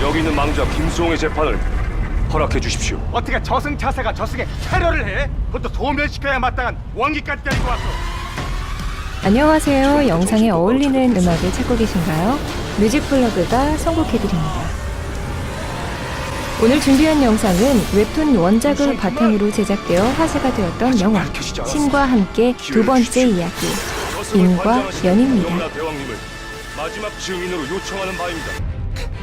여기 있는 망자 김수홍의 재판을 허락해 주십시오. 어떻게 저승 자세가 저승에 테러를 해? 그것도 소멸시켜야 마땅한 왕기까지 데리고 왔어. 안녕하세요. 영상에 어울리는 음악을 찾고 계신가요? 뮤직 블로그가 선곡해드립니다. 오늘 준비한 영상은 웹툰 원작을 바탕으로 제작되어 화제가 되었던 영화 신과 함께 두 번째 이야기 인과 연입니다. 마지막 증인으로 요청하는 바입니다.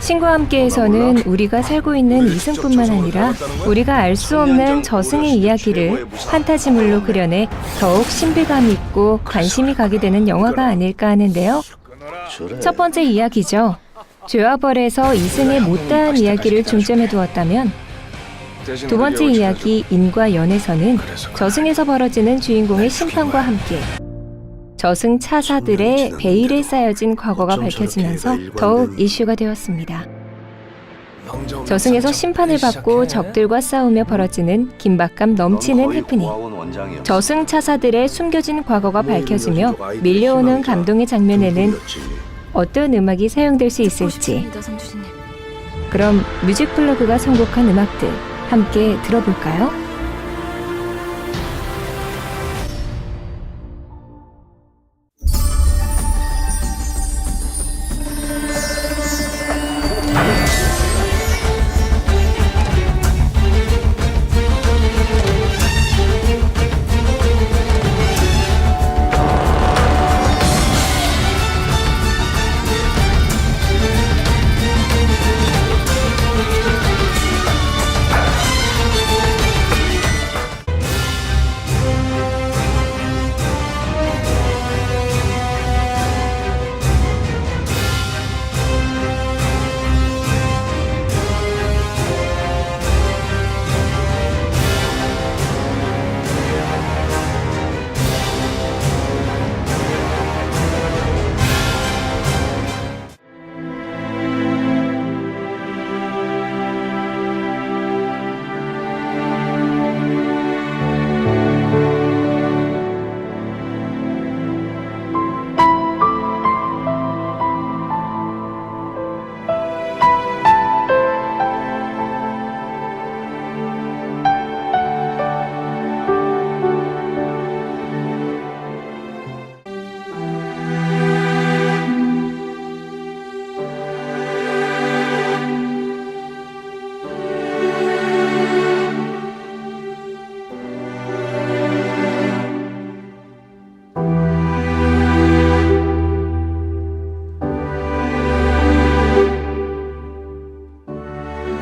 신과 함께에서는 우리가 살고 있는 이승뿐만 아니라 우리가 알 수 없는 저승의 이야기를 판타지물로 그려내 더욱 신비감 있고 관심이 가게 되는 영화가 아닐까 하는데요. 첫 번째 이야기죠. 죄와 벌에서 이승의 못다한 이야기를 중점에 두었다면 두 번째 이야기 인과 연에서는 저승에서 벌어지는 주인공의 심판과 함께 저승 차사들의 베일에 쌓여진 과거가 밝혀지면서 더욱 이슈가 되었습니다. 저승에서 심판을 받고 적들과 싸우며 벌어지는 긴박감 넘치는 해프닝. 저승 차사들의 숨겨진 과거가 밝혀지며 밀려오는 감동의 장면에는 어떤 음악이 사용될 수 있을지. 그럼 뮤직 블로그가 선곡한 음악들 함께 들어볼까요?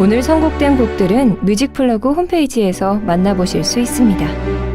오늘 선곡된 곡들은 뮤직 플러그 홈페이지에서 만나보실 수 있습니다.